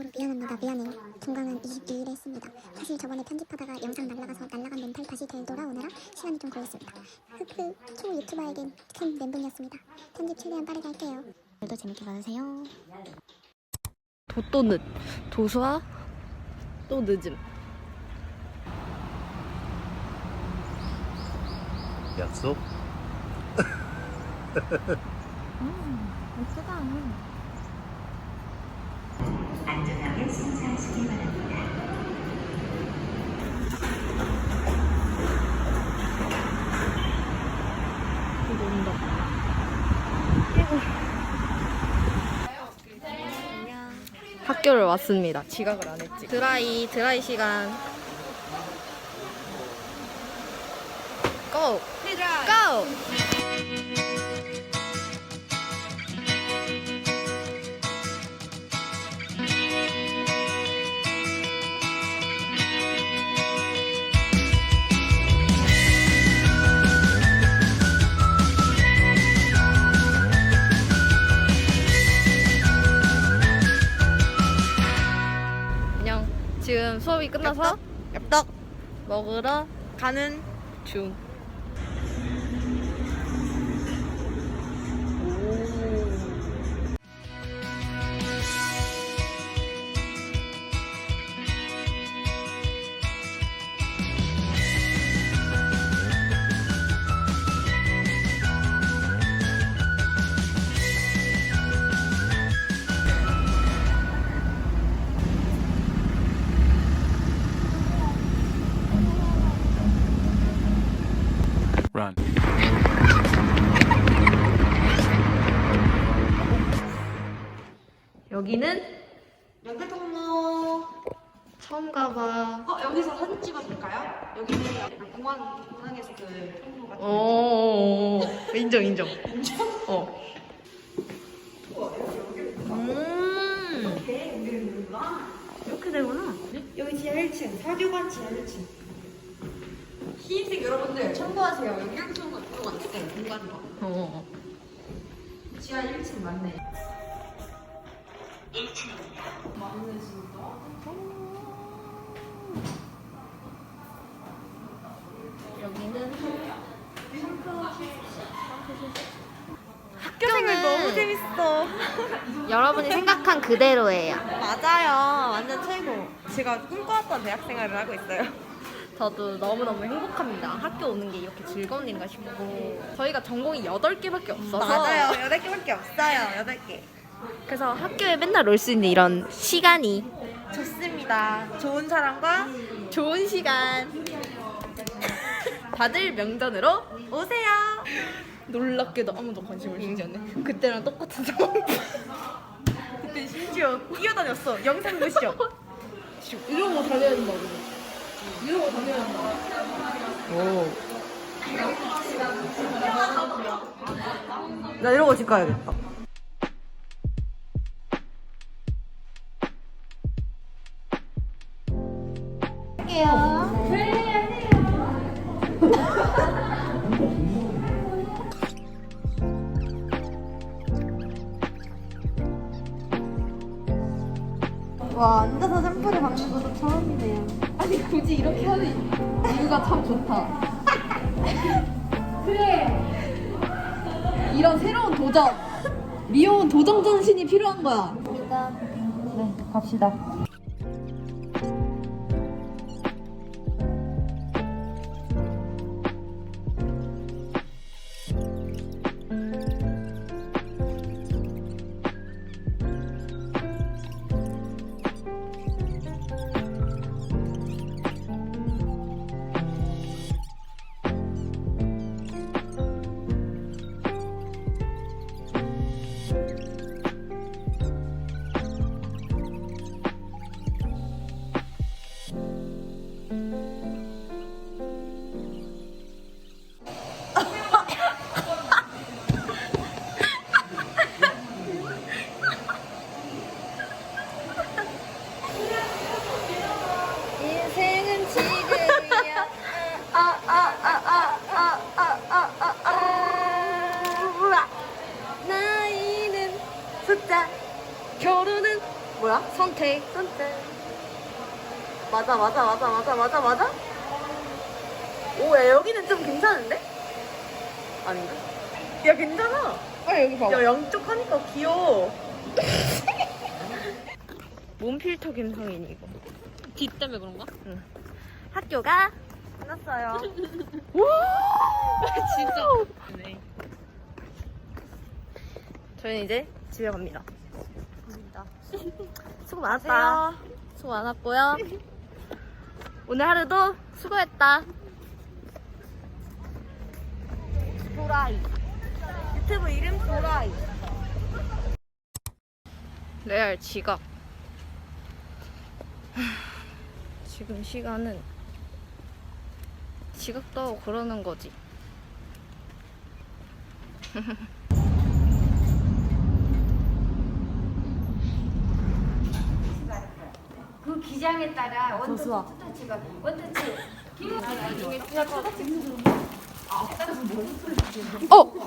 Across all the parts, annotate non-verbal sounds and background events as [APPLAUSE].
개인적으로 미안합니다. 미안해. 종강은 22일에 했습니다. 사실 저번에 편집하다가 영상 날라가서 날라간 멘탈 다시 되돌아오느라 시간이 좀 걸렸습니다. 흑흑 초 유튜버에겐 큰 멘붕이었습니다. 편집 최대한 빠르게 할게요. 오늘도 재밌게 봐주세요. 도또 늦. 도수와 또 늦음. 약속? 예쁘다. 이거 온다. 학교를 왔습니다. 지각을 안 했지. 드라이, 드라이 시간. 고! 고! 수업이 끝나서 엽떡 먹으러 가는 중. 여기는 연대통로. 처음 가봐. 어 여기서 사진 찍어줄까요? 여기는 약간 공항 공항에서 그 통로 같은. 오, 인정, 인정. 어. 음, 이렇게 되구나. 여기 지하 1층 사교관 지하 1층. 흰색 여러분들 참고하세요. 여기 1층 공간 있어요. 공간이. 어. 지하 1층 맞네. 여기는 학교 생활 너무 재밌어. [LAUGHS] 여러분이 생각한 그대로예요. 맞아요. 완전 최고. 제가 꿈꿔왔던 대학 생활을 하고 있어요. [LAUGHS] 저도 너무너무 행복합니다. 학교 오는 게 이렇게 즐거운 일인가 싶고 저희가 전공이 8개밖에 없어서 맞아요. 8개밖에 없어요. 8개. 그래서 학교에 맨날 올 수 있는 이런 시간이 좋습니다. 좋은 사람과 좋은 시간 [LAUGHS] 다들 명전으로 오세요. 놀랍게도 아무도 관심을 주지 않네 그때랑 똑같은 상황 [LAUGHS] 그때 심지어 뛰어다녔어. 영상 보시죠. 이런 거 다녀야 된다고 이런 거 다녀야 된다 나 이러고 집 가야겠다. 와 앉아서 샘플을 받는 것도 처음이네요. 아니 굳이 이렇게 하는 이유가 참 좋다 [LAUGHS] 그래 이런 새로운 도전 리오는 도전 정신이 필요한 거야 네 갑시다. 선택. 선택. 맞아, 맞아, 맞아, 맞아, 맞아, 맞아. 오, 야, 여기는 좀 괜찮은데? 아닌가? 야, 괜찮아. 아 여기 봐봐. 야, 양쪽 하니까 귀여워. [LAUGHS] 몸 필터 감성이니 이거. 뒤 때문에 그런가? 응. 학교가 끝났어요. [LAUGHS] 진짜. 네. 저희는 이제 집에 갑니다. 수고 많았다. 수고 많았고요. 오늘 하루도 수고했다. 도라이. 유튜브 이름 도라이. 레알 지각. 하, 지금 시간은 지각도 하고 그러는 거지. [LAUGHS] 그 기장에 따라 원터치, 투터치가 원터치 어! 저요?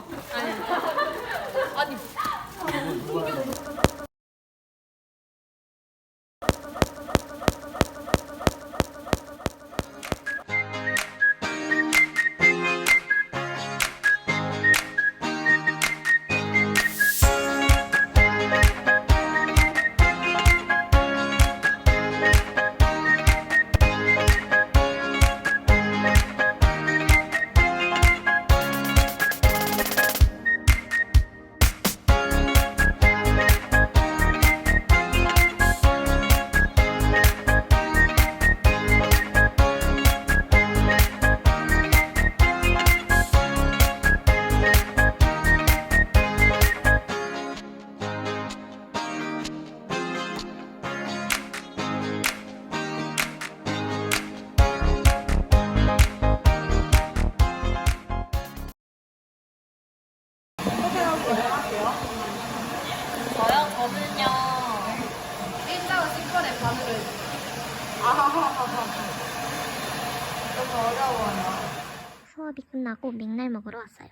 수업이 끝나고 맥날 먹으러 왔어요.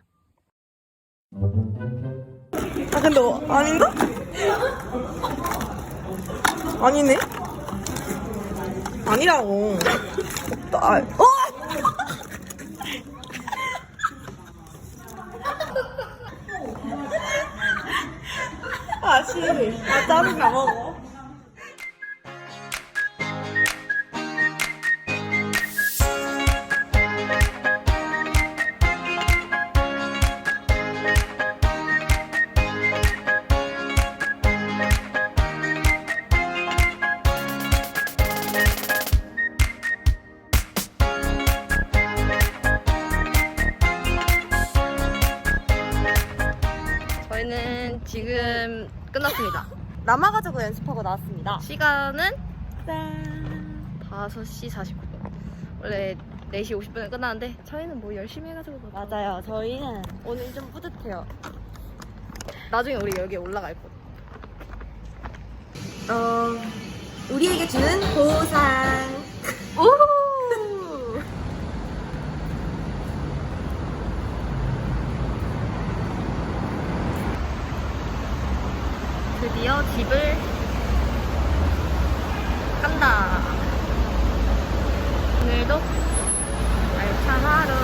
아, 근데 어, 아닌가? 아니네? 아니라고. 아, 어! 아, 씨. 아, 짜증 나 먹어. 끝났습니다. 남아가지고 연습하고 나왔습니다. 시간은 짠. 5시 49분. 원래 4시 50분에 끝나는데 저희는 뭐 열심히 해가지고 뭐 맞아요. 저희는 오늘 좀 뿌듯해요. 나중에 우리 여기 올라갈 곳. 어, 우리에게 주는 보상. 오! 드디어 집을 간다. 오늘도 알찬 하루.